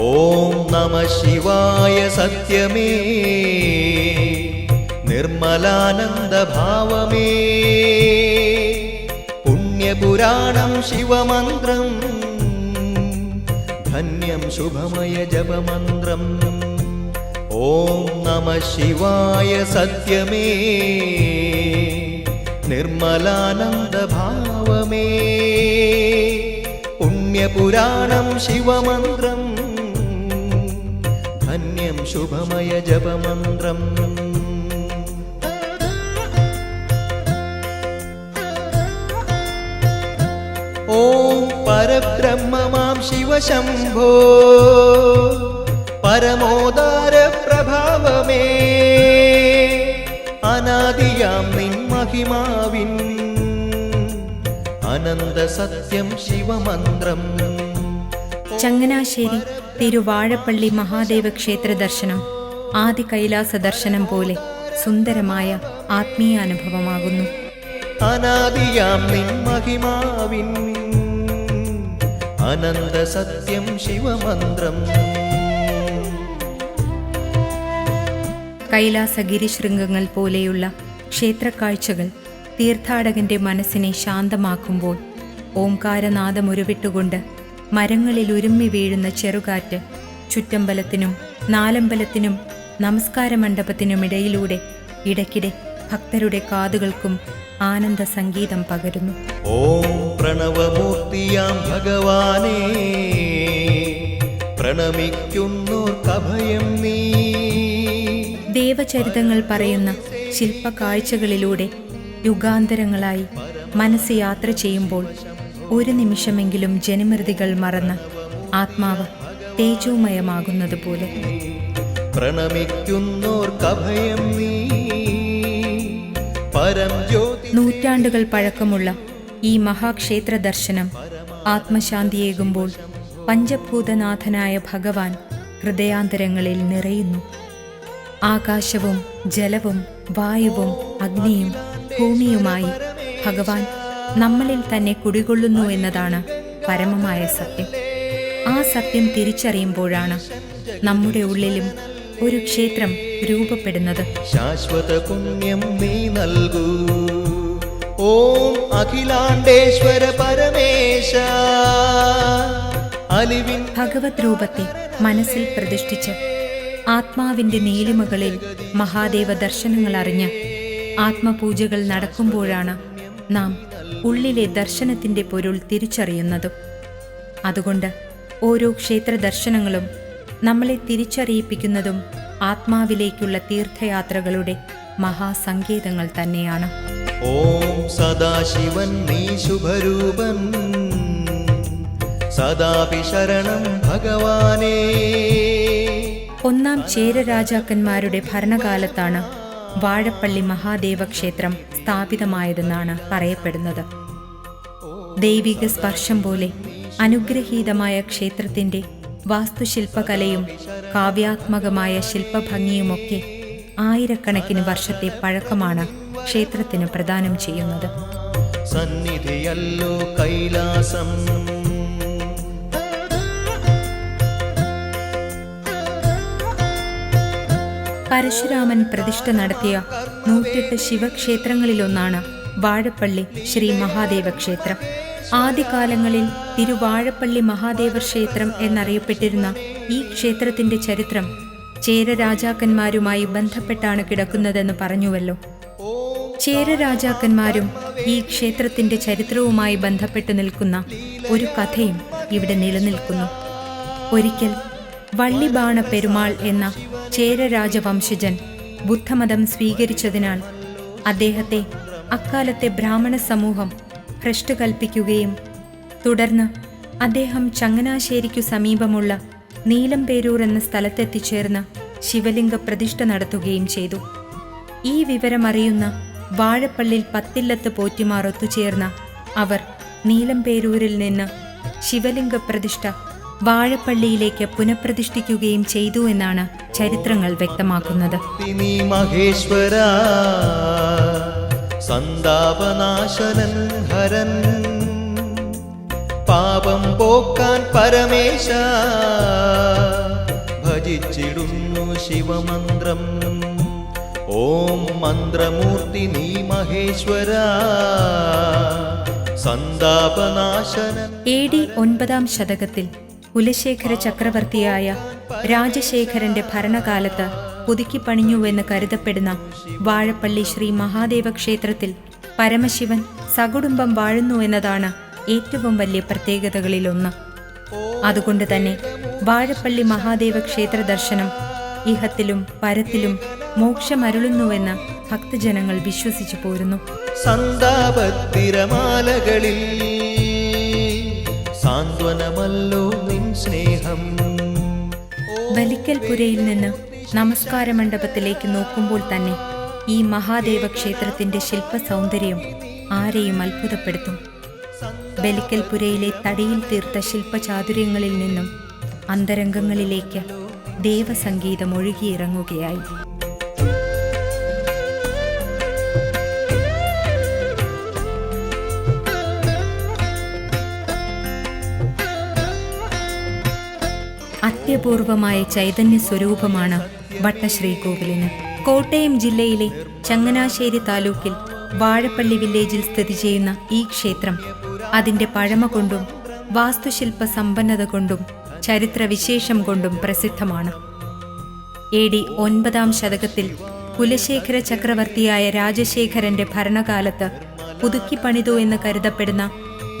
ഓം നമ ശിവായ സത്യമേ. നിർമ്മലാനന്ദഭാവമേ പുണ്യപുരാണം ശിവമന്ത്രം. ധന്യം ശുഭമയ ജപമന്ത്രം. ഓം നമ ശിവായ സത്യമേ. നിർമ്മലാനന്ദഭാവമേ പുണ്യപുരാണം ശിവമന്ത്രം. ശുഭമയ ജപമന്ത്രം. ഓം പരബ്രഹ്മമാം ശിവശംഭോ. പരമോദാര പ്രഭാവമേ. അനാദിയാം നിൻ മഹിമാവിൻ. അനന്ത സത്യം ശിവമന്ത്രം. ചങ്ങനാശ്ശേരി തിരുവാഴപ്പള്ളി മഹാദേവ ക്ഷേത്ര ദർശനം ആദി കൈലാസ ദർശനം പോലെ സുന്ദരമായ ആത്മീയാനുഭവമാകുന്നു അനാദിയാം നിൻ മഹിമാവിൻ അനന്ത സത്യം ശിവമന്ത്രം. കൈലാസഗിരി ശൃംഗങ്ങൾ പോലെയുള്ള ക്ഷേത്രക്കാഴ്ചകൾ തീർത്ഥാടകന്റെ മനസ്സിനെ ശാന്തമാക്കുമ്പോൾ ഓംകാരനാദമുരുവിട്ടുകൊണ്ട് മരങ്ങളിൽ ഉരുമ്മി വീഴുന്ന ചെറുകാറ്റ് ചുറ്റമ്പലത്തിനും നാലമ്പലത്തിനും നമസ്കാര മണ്ഡപത്തിനുമിടയിലൂടെ ഇടയ്ക്കിടെ ഭക്തരുടെ കാതുകൾക്കും ആനന്ദ സംഗീതം പകരുന്നു. ഓം പ്രണവമൂർത്തിയാം ഭഗവാനേ കഭയം നീ. ദേവചരിതങ്ങൾ പറയുന്ന ശില്പ കാഴ്ചകളിലൂടെ യുഗാന്തരങ്ങളായി മനസ്സ് യാത്ര ചെയ്യുമ്പോൾ ഒരു നിമിഷമെങ്കിലും ജനിമൃതികൾ മറന്ന് ആത്മാവ് തേജോമയമാകുന്നത് പോലെ പ്രണമിക്കുന്നോർക്കഭയം നീ. നൂറ്റാണ്ടുകൾ പഴക്കമുള്ള ഈ മഹാക്ഷേത്ര ദർശനം ആത്മശാന്തിയേകുമ്പോൾ പഞ്ചഭൂതനാഥനായ ഭഗവാൻ ഹൃദയാന്തരങ്ങളിൽ നിറയുന്നു. ആകാശവും ജലവും വായുവും അഗ്നിയും ഭൂമിയുമായി ഭഗവാൻ നമ്മളിൽ തന്നെ കുടികൊള്ളുന്നു എന്നതാണ് പരമമായ സത്യം. ആ സത്യം തിരിച്ചറിയുമ്പോഴാണ് നമ്മുടെ ഉള്ളിലും ഒരു ക്ഷേത്രം രൂപപ്പെടുന്നത്. ശാശ്വത പുണ്യം നീ നൽകൂ. ഓം അഖിലാണ്ടേശ്വര പരമേശ. അലിവിൻ ഭഗവത് രൂപത്തെ മനസ്സിൽ പ്രതിഷ്ഠിച്ച് ആത്മാവിന്റെ നീലിമകളിൽ മഹാദേവ ദർശനങ്ങൾ അറിഞ്ഞ് ആത്മപൂജകൾ നടക്കുമ്പോഴാണ് നാം ഉള്ളിലെ ദർശനത്തിന്റെ പൊരുൾ തിരിച്ചറിയുന്നതും. അതുകൊണ്ട് ഓരോ ക്ഷേത്ര ദർശനങ്ങളും നമ്മളെ തിരിച്ചറിയിപ്പിക്കുന്നതും ആത്മാവിലേക്കുള്ള തീർത്ഥയാത്രകളുടെ മഹാസങ്കേതങ്ങൾ തന്നെയാണ്. ഓം സദാശിവൻ നീ ശുഭരൂപൻ. സദാപി ശരണം ഭഗവാനേ. ഒന്നാം ചേര രാജാക്കന്മാരുടെ ഭരണകാലത്താണ് വാഴപ്പള്ളി മഹാദേവ ക്ഷേത്രം സ്ഥാപിതമായതെന്നാണ് പറയപ്പെടുന്നത്. ദൈവിക സ്പർശം പോലെ അനുഗ്രഹീതമായ ക്ഷേത്രത്തിന്റെ വാസ്തുശില്പകലയും കാവ്യാത്മകമായ ശില്പഭംഗിയുമൊക്കെ ആയിരക്കണക്കിന് വർഷത്തെ പഴക്കമാണ് ക്ഷേത്രത്തിന് പ്രദാനം ചെയ്യുന്നത്. സന്നിധിയല്ലോ കൈലാസം. പരശുരാമൻ പ്രതിഷ്ഠ നടത്തിയ നൂറ്റെട്ട് ശിവക്ഷേത്രങ്ങളിലൊന്നാണ് വാഴപ്പള്ളി ശ്രീ മഹാദേവ ക്ഷേത്രം ആദ്യകാലങ്ങളിൽ തിരുവാഴപ്പള്ളി മഹാദേവ ക്ഷേത്രം എന്നറിയപ്പെട്ടിരുന്ന ഈ ക്ഷേത്രത്തിന്റെ ചരിത്രം ചേര രാജാക്കന്മാരുമായി ബന്ധപ്പെട്ടാണ് കിടക്കുന്നതെന്ന് പറഞ്ഞുവല്ലോ. ചേര രാജാക്കന്മാരും ഈ ക്ഷേത്രത്തിന്റെ ചരിത്രവുമായി ബന്ധപ്പെട്ട് നിൽക്കുന്ന ഒരു കഥയും ഇവിടെ നിലനിൽക്കുന്നു. ഒരിക്കൽ വള്ളിബാണ പെരുമാൾ എന്ന ചേര രാജവംശജൻ ബുദ്ധമതം സ്വീകരിച്ചതിനാൽ അദ്ദേഹത്തെ അക്കാലത്തെ ബ്രാഹ്മണ സമൂഹം ഭ്രഷ്ട് കൽപ്പിക്കുകയും തുടർന്ന് അദ്ദേഹം ചങ്ങനാശ്ശേരിക്കു സമീപമുള്ള നീലംപേരൂർ എന്ന സ്ഥലത്തെത്തിച്ചേർന്ന് ശിവലിംഗ പ്രതിഷ്ഠ നടത്തുകയും ചെയ്തു. ഈ വിവരമറിയുന്ന വാഴപ്പള്ളിൽ പത്തില്ലത്ത് പോറ്റിമാർ ഒത്തുചേർന്ന അവർ നീലംപേരൂരിൽ നിന്ന് ശിവലിംഗ പ്രതിഷ്ഠ വാഴപ്പള്ളിയിലേക്ക് പുനഃപ്രതിഷ്ഠിക്കുകയും ചെയ്തു എന്നാണ് ചരിത്രങ്ങൾ വ്യക്തമാക്കുന്നത്. സന്താപനാശനൻ ഹരൻ. പാപം പോക്കാൻ പരമേശ ഭജിച്ചിടുന്നു ശിവമന്ത്രം. ഓം മന്ത്രമൂർത്തി നീ മഹേശ്വര സന്താപനാശന എ ഡി ഒൻപതാം ശതകത്തിൽ കുലശേഖര ചക്രവർത്തിയായ രാജശേഖരന്റെ ഭരണകാലത്ത് പുതുക്കിപ്പണിഞ്ഞുവെന്ന് കരുതപ്പെടുന്ന വാഴപ്പള്ളി ശ്രീ മഹാദേവ ക്ഷേത്രത്തിൽ പരമശിവൻ സകുടുംബം വാഴുന്നു എന്നതാണ് ഏറ്റവും വലിയ പ്രത്യേകതകളിലൊന്ന്. അതുകൊണ്ട് തന്നെ വാഴപ്പള്ളി മഹാദേവ ക്ഷേത്ര ദർശനം ഇഹത്തിലും പരത്തിലും മോക്ഷമരുളുന്നുവെന്ന് ഭക്തജനങ്ങൾ വിശ്വസിച്ചു പോരുന്നു. സന്താപത്തിരമാലകളിൽ സാന്ത്വനമല്ലോ സ്നേഹം. ബലിക്കൽ പുരയിൽ നിന്ന് നമസ്കാര മണ്ഡപത്തിലേക്ക് നോക്കുമ്പോൾ തന്നെ ഈ മഹാദേവ ക്ഷേത്രത്തിന്റെ ശില്പ സൗന്ദര്യം ആരെയും അത്ഭുതപ്പെടുത്തും. ബലിക്കൽപുരയിലെ തടിയിൽ തീർത്ത ശില്പചാതുര്യങ്ങളിൽ നിന്നും അന്തരംഗങ്ങളിലേക്ക് ദേവസംഗീതം ഒഴുകിയിറങ്ങുകയായി. അത്യപൂർവമായ ചൈതന്യ സ്വരൂപമാണ് വട്ടശ്രീകോവിലിന് കോട്ടയം ജില്ലയിലെ ചങ്ങനാശ്ശേരി താലൂക്കിൽ വാഴപ്പള്ളി വില്ലേജിൽ സ്ഥിതി ചെയ്യുന്ന ഈ ക്ഷേത്രം അതിന്റെ പഴമ കൊണ്ടും വാസ്തുശില്പ സമ്പന്നത കൊണ്ടും ചരിത്രവിശേഷം കൊണ്ടും പ്രസിദ്ധമാണ്. എ ഡി ഒൻപതാം ശതകത്തിൽ കുലശേഖര ചക്രവർത്തിയായ രാജശേഖരന്റെ ഭരണകാലത്ത് പുതുക്കിപ്പണിതു എന്ന് കരുതപ്പെടുന്ന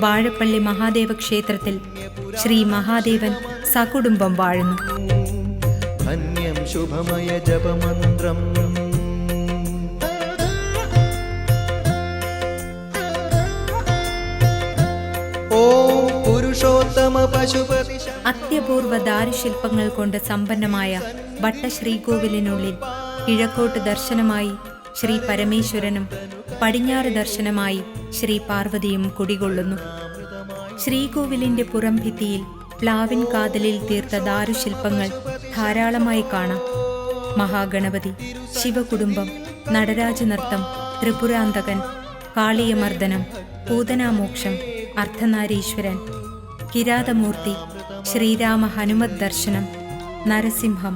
വാഴപ്പള്ളി മഹാദേവ ക്ഷേത്രത്തിൽ ശ്രീ മഹാദേവൻ സകുടുംബം വാഴുന്നു. ധന്യം ശുഭമയ ജപമന്ത്രം. അത്യപൂർവ ദാരുശില്പങ്ങൾ കൊണ്ട് സമ്പന്നമായ വട്ടശ്രീകോവിലിനുള്ളിൽ കിഴക്കോട്ട് ദർശനമായി ശ്രീ പരമേശ്വരനും പടിഞ്ഞാറ് ദർശനമായി ശ്രീ പാർവതിയും കുടികൊള്ളുന്നു. ശ്രീകോവിലിന്റെ പുറംഭിത്തിയിൽ പ്ലാവിൻ കാതലിൽ തീർത്ത ദാരുശില്പങ്ങൾ ധാരാളമായി കാണാം. മഹാഗണപതി ശിവകുടുംബം നടരാജ നൃത്തം ത്രിപുരാന്തകൻ കാളിയമർദ്ദനം പൂതനാമോക്ഷം അർദ്ധനാരീശ്വരൻ കിരാതമൂർത്തി ശ്രീരാമ ഹനുമത് ദർശനം നരസിംഹം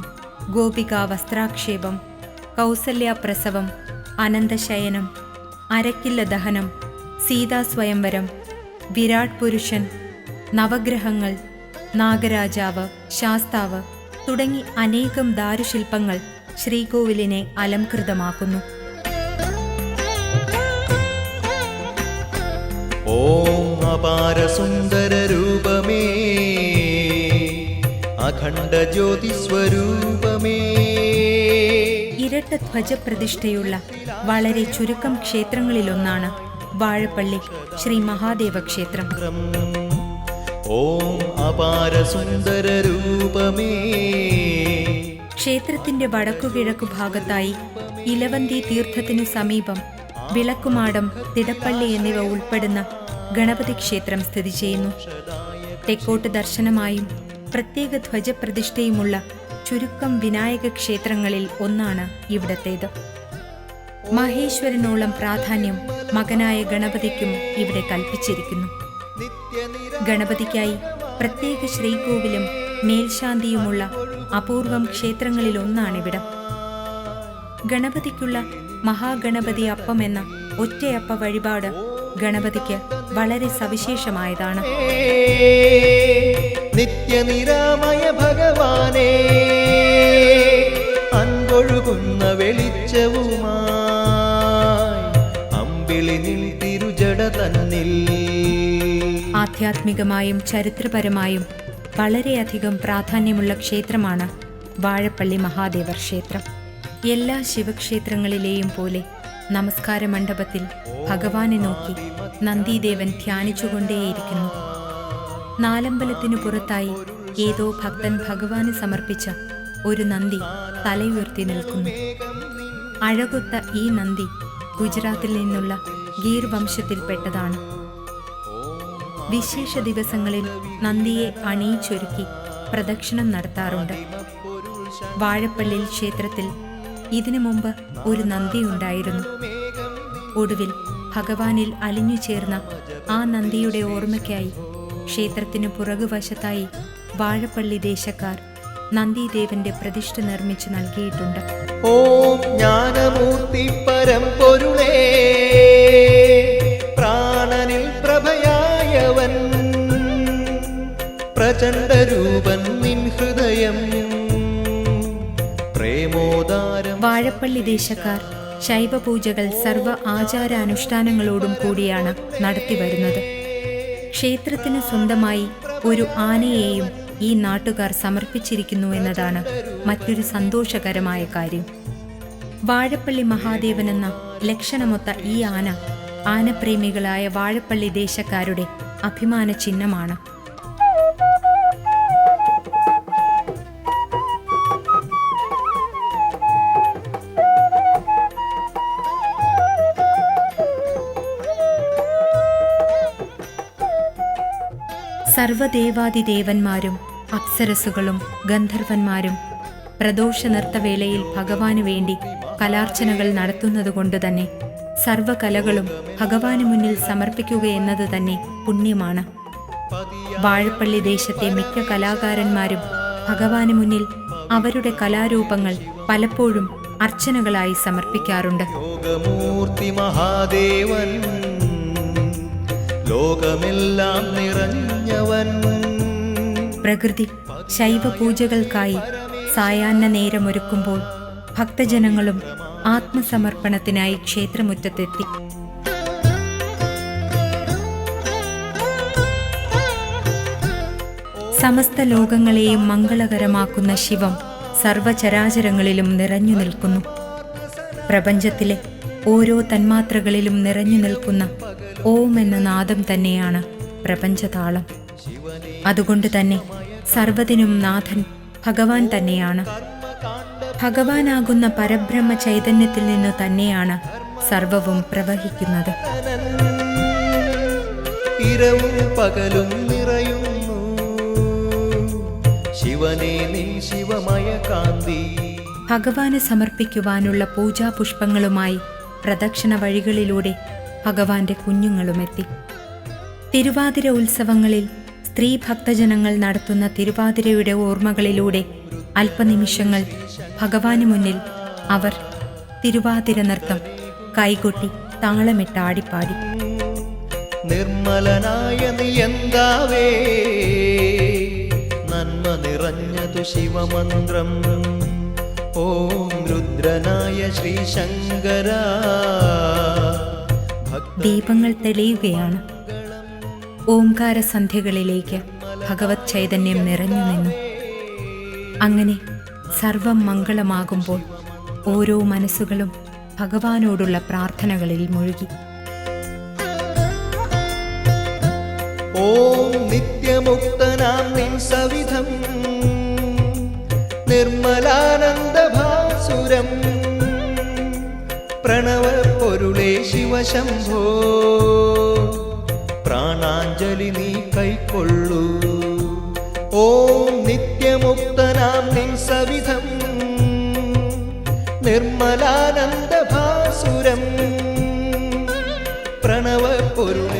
ഗോപിക വസ്ത്രാക്ഷേപം കൗസല്യാപ്രസവം അനന്തശയനം അരക്കില്ല ദഹനം സീതാസ്വയംവരം വിരാട് പുരുഷൻ നവഗ്രഹങ്ങൾ നാഗരാജാവ് ശാസ്താവ് തുടങ്ങി അനേകം ദാരുശില്പങ്ങൾ ശ്രീകോവിലിനെ അലംകൃതമാക്കുന്നു. ഓം അപാര സുന്ദര രൂപമേ അഖണ്ഡ ജ്യോതിസ്വരൂപമേ ഇരട്ട ധ്വജപ്രതിഷ്ഠയുള്ള വളരെ ചുരുക്കം ക്ഷേത്രങ്ങളിലൊന്നാണ് വാഴപ്പള്ളി ശ്രീ മഹാദേവ ക്ഷേത്രം ഓം അപാര സുന്ദര രൂപമേ ക്ഷേത്രത്തിന്റെ വടക്കുകിഴക്കു ഭാഗത്തായി ഇലവന്തി തീർത്ഥത്തിനു സമീപം വിളക്കുമാടം തിടപ്പള്ളി എന്നിവ ഉൾപ്പെടുന്ന ഗണപതി ക്ഷേത്രം സ്ഥിതി ചെയ്യുന്നു. തെക്കോട്ട് ദർശനമായും പ്രത്യേക ധ്വജപ്രതിഷ്ഠയുമുള്ള ചുരുക്കം വിനായക ക്ഷേത്രങ്ങളിൽ ഒന്നാണ് ഇവിടത്തേത്. മഹേശ്വരനോളം പ്രാധാന്യം മകനായ ഗണപതിക്കും ഇവിടെ കൽപ്പിച്ചിരിക്കുന്നു. ഗണപതിക്കായി പ്രത്യേക ശ്രീകോവിലും മേൽശാന്തിയുമുള്ള അപൂർവം ക്ഷേത്രങ്ങളിലൊന്നാണിവിടം. ഗണപതിക്കുള്ള മഹാഗണപതി അപ്പം എന്ന ഒറ്റയപ്പ വഴിപാട് ഗണപതിക്ക് വളരെ സവിശേഷമായതാണ്. നിത്യനിരാമയ ഭഗവാനേ. ആധ്യാത്മികമായും ചരിത്രപരമായും വളരെയധികം പ്രാധാന്യമുള്ള ക്ഷേത്രമാണ് വാഴപ്പള്ളി മഹാദേവർ ക്ഷേത്രം. എല്ലാ ശിവക്ഷേത്രങ്ങളിലെയും പോലെ നമസ്കാര മണ്ഡപത്തിൽ ഭഗവാനെ നോക്കി നന്ദിദേവൻ ധ്യാനിച്ചുകൊണ്ടേയിരിക്കുന്നു. നാലമ്പലത്തിനു പുറത്തായി ഏതോ ഭക്തൻ ഭഗവാന് സമർപ്പിച്ച ഒരു നന്ദി തലയുയർത്തി നിൽക്കുന്നു. അഴകൊത്ത ഈ നന്ദി ഗുജറാത്തിൽ നിന്നുള്ള ഗീർ വംശത്തിൽപ്പെട്ടതാണ് വിശേഷ ദിവസങ്ങളിൽ നന്ദിയെ അണിയിച്ചൊരുക്കി പ്രദക്ഷിണം നടത്താറുണ്ട്. വാഴപ്പള്ളിൽ ക്ഷേത്രത്തിൽ ഇതിനു മുമ്പ് ഒരു നന്ദി ഉണ്ടായിരുന്നു. ഒടുവിൽ ഭഗവാനിൽ അലിഞ്ഞു ചേർന്ന ആ നന്ദിയുടെ ഓർമ്മയ്ക്കായി ക്ഷേത്രത്തിനു പുറകുവശത്തായി വാഴപ്പള്ളി ദേശക്കാർ നന്ദിദേവന്റെ പ്രതിഷ്ഠ നിർമ്മിച്ചു നൽകിയിട്ടുണ്ട്. ഓം ജ്ഞാനമൂർത്തി പരം പ്രാണനിൽ പ്രചണ്ഡ രൂപൻ നിൻ ഹൃദയം. പ്രേമോദാരം വാഴപ്പള്ളി ദേശക്കാർ ശൈവപൂജകൾ സർവ ആചാരാനുഷ്ഠാനങ്ങളോടും കൂടിയാണ് നടത്തിവരുന്നത് ക്ഷേത്രത്തിന് സ്വന്തമായി ഒരു ആനയെയും ഈ നാട്ടുകാർ സമർപ്പിച്ചിരിക്കുന്നു എന്നതാണ് മറ്റൊരു സന്തോഷകരമായ കാര്യം. വാഴപ്പള്ളി മഹാദേവൻ എന്ന ലക്ഷണമൊത്ത ഈ ആന ആനപ്രേമികളായ വാഴപ്പള്ളി ദേശക്കാരുടെ അഭിമാന ചിഹ്നമാണ് സർവദേവാദിദേവന്മാരും അപ്സരസുകളും ഗന്ധർവന്മാരും പ്രദോഷ നൃത്തവേളയിൽ ഭഗവാനു വേണ്ടി കലാർച്ചനകൾ നടത്തുന്നതുകൊണ്ട് തന്നെ സർവകലകളും ഭഗവാന് മുന്നിൽ സമർപ്പിക്കുക എന്നത് തന്നെ പുണ്യമാണ്. വാഴപ്പള്ളി ദേശത്തെ മിക്ക കലാകാരന്മാരും ഭഗവാന് മുന്നിൽ അവരുടെ കലാരൂപങ്ങൾ പലപ്പോഴും അർച്ചനകളായി സമർപ്പിക്കാറുണ്ട്. ലോകമെല്ലാം നിറഞ്ഞവൻ. പ്രകൃതി ശൈവ പൂജകൾക്കായി സായാഹ്ന നേരമൊരുക്കുമ്പോൾ ഭക്തജനങ്ങളും ആത്മസമർപ്പണത്തിനായി ക്ഷേത്രമുറ്റത്തെത്തി. സമസ്ത ലോകങ്ങളെയും മംഗളകരമാക്കുന്ന ശിവം സർവചരാചരങ്ങളിലും നിറഞ്ഞു നിൽക്കുന്നു. പ്രപഞ്ചത്തിലെ ഓരോ തന്മാത്രകളിലും നിറഞ്ഞു നിൽക്കുന്ന ഓം എന്ന നാദം തന്നെയാണ് പ്രപഞ്ചതാളം. അതുകൊണ്ട് തന്നെ സർവതിനും നാഥൻ ഭഗവാൻ തന്നെയാണ്. ഭഗവാനാകുന്ന പരബ്രഹ്മ ചൈതന്യത്തിൽ നിന്നു തന്നെയാണ് സർവവും പ്രവഹിക്കുന്നത്. ഇരവും പകലും നിറയുന്നു. ശിവനേ നീ ശിവമയ കാന്തി. ഭഗവാന് സമർപ്പിക്കുവാനുള്ള പൂജാപുഷ്പങ്ങളുമായി പ്രദക്ഷിണ വഴികളിലൂടെ ഭഗവാന്റെ കുഞ്ഞുങ്ങളുമെത്തി. തിരുവാതിര ഉത്സവങ്ങളിൽ സ്ത്രീ ഭക്തജനങ്ങൾ നടത്തുന്ന തിരുവാതിരയുടെ ഓർമ്മകളിലൂടെ അല്പനിമിഷങ്ങൾ ഭഗവാന് മുന്നിൽ അവർ തിരുവാതിര നൃത്തം കൈകൊട്ടി താളമിട്ട് ആടിപ്പാടി നിർമ്മലനായ നന്മ നിറഞ്ഞതു ശിവമന്ത്രം. ഓം രുദ്രനായ ശ്രീശങ്കരാ. ദീപങ്ങൾ തെളിയുകയാണ്. ഓംകാര സന്ധ്യകളിലേക്ക് ഭഗവത് ചൈതന്യം നിറഞ്ഞു നിന്നു. അങ്ങനെ സർവം മംഗളമാകുമ്പോൾ ഓരോ മനസ്സുകളും ഭഗവാനോടുള്ള പ്രാർത്ഥനകളിൽ മുഴുകി. ഓം നിത്യമുക്തനാം സവിധം. നിർമ്മലാനന്ദഭാസുരം. പ്രണവ പൊരുളേ ശിവശംഭോ. പ്രാണാഞ്ജലി നീ കൈക്കൊള്ളൂ. ഓം നിത്യമുക്തനാം നിൻ സവിധം. നിർമ്മലാനന്ദഭാസുരം. പ്രണവ പൊരുളേ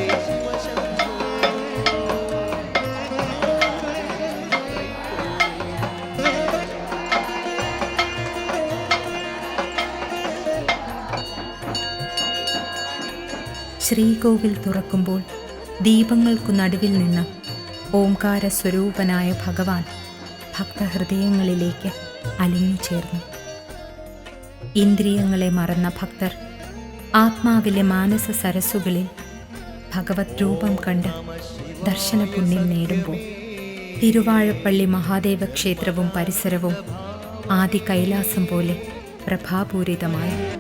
ശ്രീകോവിൽ തുറക്കുമ്പോൾ ദീപങ്ങൾക്കു നടുവിൽ നിന്ന് ഓംകാര സ്വരൂപനായ ഭഗവാൻ ഭക്തഹൃദയങ്ങളിലേക്ക് അലിഞ്ഞു ചേർന്നു. ഇന്ദ്രിയങ്ങളെ മറന്ന ഭക്തർ ആത്മാവിലെ മാനസ സരസ്സുകളിൽ ഭഗവത് രൂപം കണ്ട് ദർശന പുണ്യം നേടുമ്പോൾ തിരുവാഴപ്പള്ളി മഹാദേവ ക്ഷേത്രവും പരിസരവും ആദി കൈലാസം പോലെ പ്രഭാപൂരിതമായി.